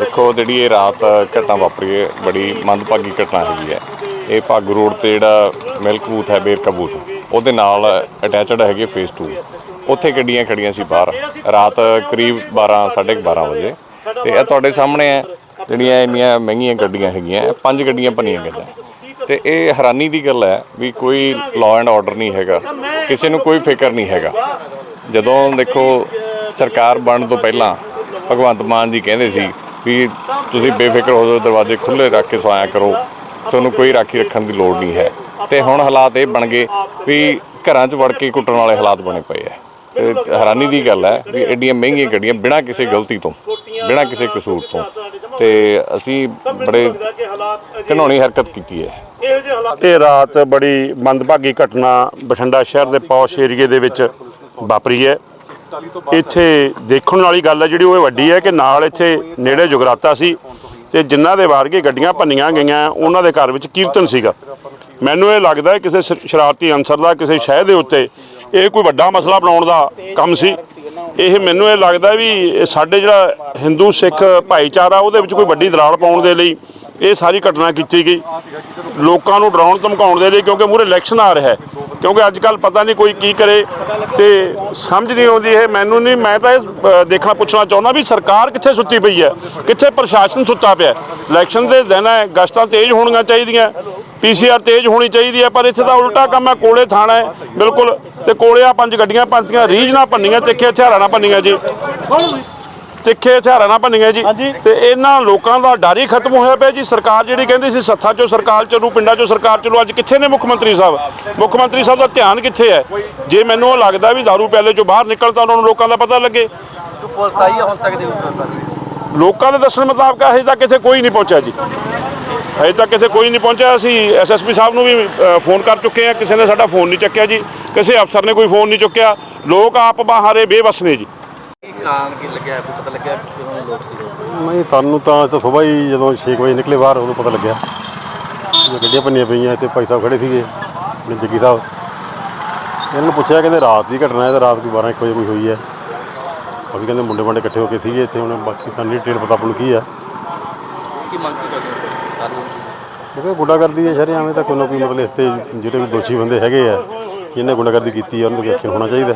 ਦੇਖੋ ਜਿਹੜੀ ਇਹ ਰਾਤ ਘਟਨਾ ਵਾਪਰੀ ਹੈ, ਬੜੀ ਮੰਦਭਾਗੀ ਘਟਨਾ ਹੈਗੀ ਹੈ। ਇਹ ਭਾਗੂ ਰੋਡ ਤੇ ਜਿਹੜਾ ਮਿਲਕ ਬੂਥ ਹੈ, ਬੇਰਕਾ ਬੂਥ, ਉਹਦੇ ਨਾਲ ਅਟੈਚਡ ਹੈਗੇ ਫੇਸ 2 ਉੱਥੇ ਗੱਡੀਆਂ ਖੜੀਆਂ ਸੀ ਬਾਹਰ, ਰਾਤ ਕਰੀਬ 12 12:30 ਵਜੇ। ਤੇ ਇਹ ਤੁਹਾਡੇ ਸਾਹਮਣੇ ਹੈ, ਜਿਹੜੀਆਂ ਇੰਨੀਆਂ ਮਹਿੰਗੀਆਂ ਗੱਡੀਆਂ ਹੈਗੀਆਂ ਪੰਜ ਗੱਡੀਆਂ ਭੰਨੀਆਂ ਗਈਆਂ। ਤੇ ਇਹ ਹੈਰਾਨੀ ਦੀ ਗੱਲ ਹੈ ਵੀ ਕੋਈ ਲਾਅ ਐਂਡ ਆਰਡਰ ਨਹੀਂ ਹੈਗਾ, ਕਿਸੇ ਨੂੰ ਕੋਈ ਫਿਕਰ ਨਹੀਂ ਹੈਗਾ। ਜਦੋਂ ਦੇਖੋ ਸਰਕਾਰ ਬਣਨ ਤੋਂ ਪਹਿਲਾਂ ਭਗਵੰਤ ਮਾਨ ਜੀ ਕਹਿੰਦੇ ਸੀ ਵੀ ਤੁਸੀਂ ਬੇਫਿਕਰ ਹੋ ਜਾਓ, ਦਰਵਾਜ਼ੇ ਖੁੱਲੇ ਰੱਖ ਕੇ ਸੋਇਆ ਕਰੋ। ਤੁਹਾਨੂੰ ਕੋਈ ਰਾਖੀ ਰੱਖਣ ਦੀ ਲੋੜ ਨਹੀਂ ਹੈ। ਤੇ ਹੁਣ ਹਾਲਾਤ ਇਹ ਬਣ ਗਏ ਵੀ ਘਰਾਂ 'ਚ ਵੜ ਕੇ ਕੁੱਟਣ ਵਾਲੇ ਹਾਲਾਤ ਬਣੇ ਪਏ ਐ। ਤੇ ਹੈਰਾਨੀ ਦੀ ਗੱਲ ਹੈ ਵੀ ਐਡੀਆਂ ਮਹਿੰਗੀਆਂ ਗੱਡੀਆਂ ਬਿਨਾਂ ਕਿਸੇ ਗਲਤੀ ਤੋਂ, ਬਿਨਾਂ ਕਿਸੇ ਕਸੂਰ ਤੋਂ। ਤੇ ਅਸੀਂ ਬੜੇ ਘਿਨੌਣੀ ਹਰਕਤ ਕੀਤੀ ਹੈ ਇਹ ਰਾਤ ਬੜੀ ਮੰਦਭਾਗੀ ਘਟਨਾ ਬਠਿੰਡਾ ਸ਼ਹਿਰ ਦੇ ਪੌਸ਼ ਏਰੀਏ ਦੇ ਵਿੱਚ ਵਾਪਰੀ ਹੈ ਇੱਥੇ ਦੇਖਣ ਵਾਲੀ ਗੱਲ ਹੈ ਜਿਹੜੀ ਉਹ ਇਹ ਵੱਡੀ ਹੈ ਕਿ ਨਾਲ ਇੱਥੇ ਨੇੜੇ ਜੁਗਰਾਤਾ ਸੀ ਤੇ ਜਿਨ੍ਹਾਂ ਦੇ ਵਾਰਗੇ ਗੱਡੀਆਂ ਭੰਨੀਆਂ ਗਈਆਂ, ਉਹਨਾਂ ਦੇ ਘਰ ਵਿੱਚ ਕੀਰਤਨ ਸੀਗਾ। ਮੈਨੂੰ ਇਹ ਲੱਗਦਾ ਕਿਸੇ ਸ਼ਰਾਰਤੀ ਅਨਸਰ ਦਾ, ਕਿਸੇ ਸ਼ਹਿਰ ਦੇ ਉੱਤੇ ਇਹ ਕੋਈ ਵੱਡਾ ਮਸਲਾ ਬਣਾਉਣ ਦਾ ਕੰਮ ਸੀ। ਇਹ ਮੈਨੂੰ ਇਹ ਲੱਗਦਾ ਵੀ ਸਾਡੇ ਜਿਹੜਾ ਹਿੰਦੂ ਸਿੱਖ ਭਾਈਚਾਰਾ, ਉਹਦੇ ਵਿੱਚ ਕੋਈ ਵੱਡੀ ਦਰਾੜ ਪਾਉਣ ਦੇ ਲਈ ਇਹ ਸਾਰੀ ਘਟਨਾ ਕੀਤੀ ਗਈ। ਲੋਕਾਂ ਨੂੰ ਡਰਾਉਣ, ਧਮਕਾਉਣ ਦੇ ਲਈ ਕਿਉਂਕਿ ਮੂਰੇ ਇਲੈਕਸ਼ਨ ਆ ਰਿਹਾ ਹੈ। ਕਿਉਂਕਿ ਅੱਜ ਕੱਲ ਪਤਾ ਨਹੀਂ ਕੋਈ ਕੀ ਕਰੇ ਤੇ ਸਮਝ ਨਹੀਂ ਆਉਂਦੀ ਇਹ, ਮੈਨੂੰ ਨਹੀਂ, ਮੈਂ ਤਾਂ ਇਹ ਦੇਖਣਾ ਪੁੱਛਣਾ ਚਾਹੁੰਦਾ ਵੀ ਸਰਕਾਰ ਕਿੱਥੇ ਸੁੱਤੀ ਪਈ ਹੈ, ਕਿੱਥੇ ਪ੍ਰਸ਼ਾਸਨ ਸੁੱਤਾ ਪਿਆ ਇਲੈਕਸ਼ਨ ਦੇ ਦਿਨ ਹੈ, ਗਸ਼ਤਾਂ ਤੇਜ਼ ਹੋਣੀਆਂ ਚਾਹੀਦੀਆਂ ਪੀਸੀਆਰ ਤੇਜ਼ ਹੋਣੀ ਚਾਹੀਦੀ ਹੈ, ਪਰ ਇੱਥੇ ਤਾਂ ਉਲਟਾ ਕੰਮ ਹੈ, ਕੋਲੇ ਥਾਣਾ ਹੈ, ਬਿਲਕੁਲ, ਤੇ ਕੋਲੇ ਆ ਪੰਜ ਗੱਡੀਆਂ ਪੰਜੀਆਂ ਰੀਝ ਨਾਲ ਭੰਨੀਆਂ, ਤਿੱਖੇ ਹਥਿਆਰਾਂ ਨਾਲ ਭੰਨੀਆਂ ਜੀ। ਤਿੱਖੇ ਹਥਿਆਰਾਂ ਨਾਲ ਭੰਨੀਆਂ ਜੀ। ਤੇ ਇਹਨਾਂ ਲੋਕਾਂ ਦਾ ਡਰ ਹੀ ਖਤਮ ਹੋਇਆ ਪਿਆ ਜੀ। ਸਰਕਾਰ ਜਿਹੜੀ ਕਹਿੰਦੀ ਸੀ ਸੱਥਾਂ ਚੋਂ ਸਰਕਾਰ ਚੱਲੂ ਪਿੰਡਾਂ ਚੋਂ ਸਰਕਾਰ ਚੱਲੂ ਅੱਜ ਕਿੱਥੇ ਨੇ ਮੁੱਖ ਮੰਤਰੀ ਸਾਹਿਬ? ਮੁੱਖ ਮੰਤਰੀ ਸਾਹਿਬ ਦਾ ਧਿਆਨ ਕਿੱਥੇ ਹੈ? ਜੇ ਮੈਨੂੰ ਉਹ ਲੱਗਦਾ ਵੀ ਦਾਰੂ ਪਿਆਲੇ ਚੋਂ ਬਾਹਰ ਨਿਕਲ ਤਾਂ ਉਹਨਾਂ ਨੂੰ ਲੋਕਾਂ ਦਾ ਪਤਾ ਲੱਗੇ। ਪੁਲਿਸ ਆਈ ਹੁਣ ਤੱਕ ਦੇ ਲੋਕਾਂ ਦੇ ਦੱਸਣ ਮੁਤਾਬਕ ਹਜੇ ਤੱਕ ਇੱਥੇ ਕੋਈ ਨਹੀਂ ਪਹੁੰਚਿਆ ਜੀ। ਹਜੇ ਤੱਕ ਇੱਥੇ ਕੋਈ ਨਹੀਂ ਪਹੁੰਚਿਆ। ਅਸੀਂ ਐਸਐਸਪੀ ਸਾਹਿਬ ਨੂੰ ਵੀ ਫੋਨ ਕਰ ਚੁੱਕੇ ਹਾਂ। ਕਿਸੇ ਨੇ ਸਾਡਾ ਫੋਨ ਨਹੀਂ ਚੱਕਿਆ ਜੀ। ਕਿਸੇ ਅਫਸਰ ਨੇ ਕੋਈ ਫੋਨ ਨਹੀਂ ਚੁੱਕਿਆ। ਲੋਕ ਆਪ ਬਾਹਰੇ ਬੇਵਸ ਨੇ ਜੀ। ਕਾਰਨ ਕੀ ਲੱਗਿਆ? ਕੋਈ ਪਤਾ ਲੱਗਿਆ ਕਿ ਕਿਉਂ ਲੋਕ ਸੀ ਨਹੀਂ ਸਾਨੂੰ ਤਾਂ ਤਾਂ ਸਵੇਰ ਹੀ ਜਦੋਂ 6 ਵਜੇ ਨਿਕਲੇ ਬਾਹਰ ਉਦੋਂ ਪਤਾ ਲੱਗਿਆ। ਜੋ ਗੱਡੀਆਂ ਭੰਨੀਆਂ ਪਈਆਂ ਇੱਥੇ ਭਾਈ ਸਾਹਿਬ ਖੜੇ ਸੀਗੇ ਆਪਣੇ ਜੱਗੀ ਸਾਹਿਬ। ਇਹਨਾਂ ਨੂੰ ਪੁੱਛਿਆ ਕਹਿੰਦੇ ਰਾਤ ਦੀ ਘਟਨਾ ਹੈ ਤਾਂ ਰਾਤ ਕੋਈ 12 1 ਵਜੇ ਕੋਈ ਹੋਈ ਹੈ। ਅਸੀਂ ਕਹਿੰਦੇ ਮੁੰਡੇ ਮੁੰਡੇ ਇਕੱਠੇ ਹੋ ਕੇ ਸੀਗੇ ਇੱਥੇ ਹੁਣ ਬਾਕੀ ਤਾਂ ਨਹੀਂ ਡਿਟੇਲ ਪਤਾ ਨੂੰ ਕੀ ਆ। ਕੀ ਮੰਗ ਕੀ ਕਰਦੇ ਹੋ? ਕਾਨੂੰਨ ਕਿਉਂਕਿ ਗੁੰਡਾਗਰਦੀ ਹੈ ਸ਼ਰੇ ਐਵੇਂ ਤਾਂ ਕੋਈ ਨਾ ਕੋਈ ਮਤਲਬ ਇਸ ਤੇ ਜਿਹੜੇ ਵੀ ਦੋਸ਼ੀ ਬੰਦੇ ਹੈਗੇ ਆ ਜਿਹਨੇ ਗੁੰਡਾਗਰਦੀ ਕੀਤੀ ਆ ਉਹਨਾਂ ਤੇ ਐਕਸ਼ਨ ਹੋਣਾ ਚਾਹੀਦਾ।